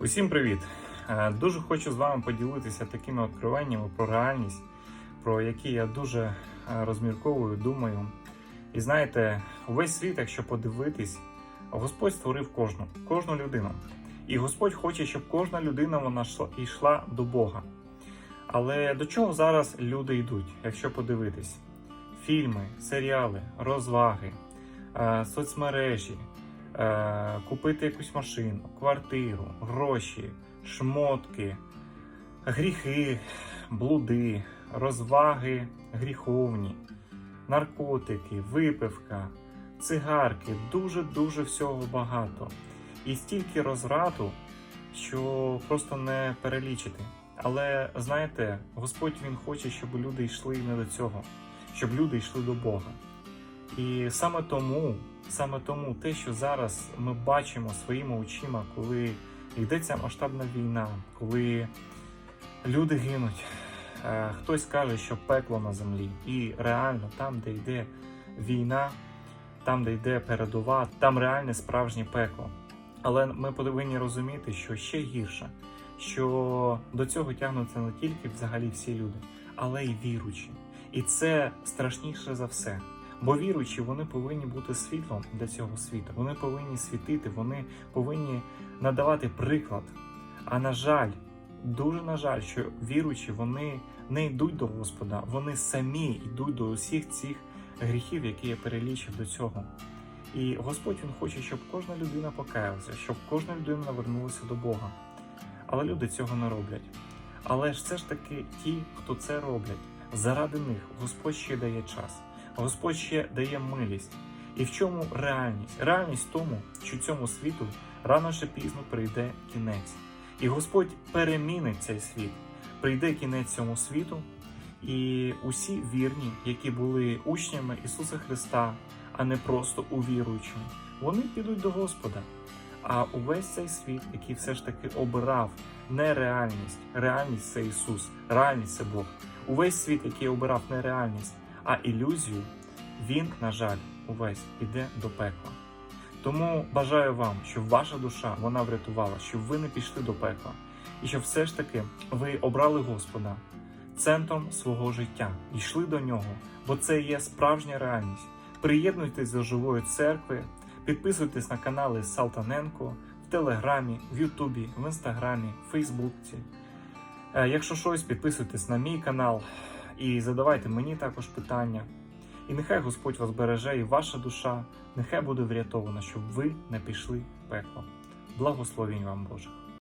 Усім привіт! Е, Дуже хочу з вами поділитися такими відкриваннями про реальність, про які я дуже е, розмірковую, думаю. І знаєте, увесь світ, якщо подивитись, Господь створив кожну, кожну людину. І Господь хоче, щоб кожна людина вона йшла, до Бога. Але до чого зараз люди йдуть, якщо подивитись? Фільми, серіали, розваги, е, соцмережі, купити якусь машину, квартиру, гроші, шмотки, гріхи, блуди, розваги гріховні, наркотики, випивка, цигарки, дуже-дуже всього багато. І стільки розраду, що просто не перелічити. Але знаєте, Господь Він хоче, щоб люди йшли не до цього, щоб люди йшли до Бога. І саме тому, саме тому те, що зараз ми бачимо своїми очима, коли йдеться масштабна війна, коли люди гинуть, е, хтось каже, що пекло на землі, і реально там, де йде війна, там, де йде передова, там реальне справжнє пекло. Але ми повинні розуміти, що ще гірше, що до цього тягнуться не тільки взагалі всі люди, але й віручі. І це страшніше за все. Бо віруючі вони повинні бути світлом для цього світу. Вони повинні світити, вони повинні надавати приклад. А на жаль, дуже на жаль, що віруючі вони не йдуть до Господа, вони самі йдуть до усіх цих гріхів, які я перелічив до цього. І Господь Він хоче, щоб кожна людина покаялася, щоб кожна людина навернулася до Бога. Але люди цього не роблять. Але ж це ж таки ті, хто це роблять, заради них Господь ще дає час. Господь ще дає милість. І в чому реальність? Реальність в тому, що цьому світу рано чи пізно прийде кінець. І Господь перемінить цей світ. Прийде кінець цьому світу, і усі вірні, які були учнями Ісуса Христа, а не просто увіруючими, вони підуть до Господа. А увесь цей світ, який все ж таки обирав не реальність, це Ісус, реальність це Бог. Увесь світ, який обирав не реальність, а ілюзію, він, на жаль, увесь іде до пекла. Тому бажаю вам, щоб ваша душа вона врятувала, щоб ви не пішли до пекла, і щоб все ж таки ви обрали Господа центром свого життя, йшли до нього, бо це є справжня реальність. Приєднуйтесь до живої церкви, підписуйтесь на канали Салтаненко в Телеграмі, в Ютубі, в Інстаграмі, в Фейсбуці. Е, Якщо щось, підписуйтесь на мій канал і задавайте мені також питання. І нехай Господь вас береже, і ваша душа нехай буде врятована, щоб ви не пішли в пекло. Благословінь вам Боже!